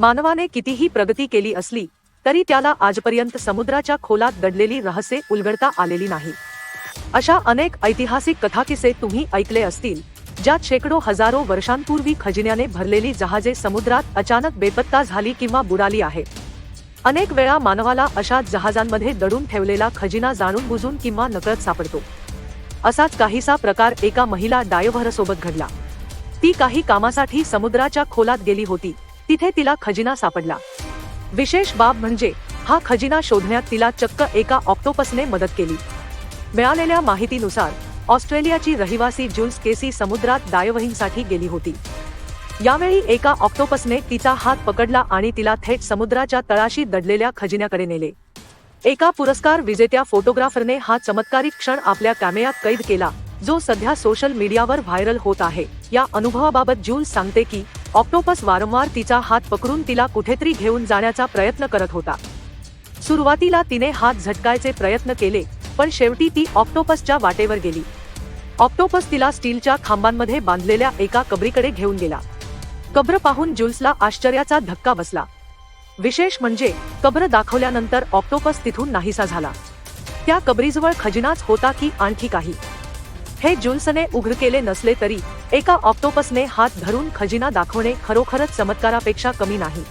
मानवाने कितीही प्रगती केली असली तरी त्याला आजपर्यंत समुद्राच्या खोलात दडलेली रहस्ये उलगडता आलेली नाही. अशा अनेक ऐतिहासिक कथाकिसे तुम्ही ऐकले असतील ज्यात शेकडो हजारो वर्षांपूर्वी खजिन्याने भरलेली जहाजे समुद्रात अचानक बेपत्ता झाली किंवा बुडाली आहे. अनेक वेळा मानवाला अशा जहाजांमध्ये दडून ठेवलेला खजिना जाणून बुजून किंवा नकळत सापडतो. असाच काहीसा प्रकार एका महिला डायव्हरसोबत घडला. ती काही कामासाठी समुद्राच्या खोलात गेली होती तिथे तिला खजिना सापडला. विशेष बाब म्हणजे हा खजिना शोधण्यात तिला चक्क एका ऑक्टोपसने मदत केली. मिळालेल्या माहितीनुसार ऑस्ट्रेलियाची रहिवासी जुल्स केसी समुद्रात डायव्हिंगसाठी गेली होती. यावेळी एका ऑक्टोपसने तिचा हात पकडला आणि तिला थेट समुद्राच्या तळाशी दडलेल्या खजिन्याकडे नेले. एका पुरस्कार विजेत्या फोटोग्राफरने हा चमत्कारिक क्षण आपल्या कॅमेऱ्यात कैद केला जो सध्या सोशल मीडियावर व्हायरल होत आहे. या अनुभवाबाबत जूल सांगते की ऑक्टोपस वारंवार तिचा हात पकडून तिला कुठेतरी घेऊन जाण्याचा प्रयत्न करत होता. सुरुवातीला तिने हात झटकायचे प्रयत्न केले पण शेवटी ती ऑक्टोपसच्या वाटेवर गेली. ऑक्टोपस तिला स्टीलच्या खांबांमध्ये बांधलेल्या एका कबरीकडे घेऊन गेला. कब्र पाहून जुल्सला आश्चर्याचा धक्का बसला. विशेष म्हणजे कब्र दाखवल्यानंतर ऑक्टोपस तिथून नाहीसा झाला. त्या कबरीजवळ खजिनाच होता की आणखी काही? हे जुल्सने उघड केले नसले तरी एका ऑक्टोपसने हात धरून खजिना दाखवणे खरोखरच चमत्कारापेक्षा कमी नाही.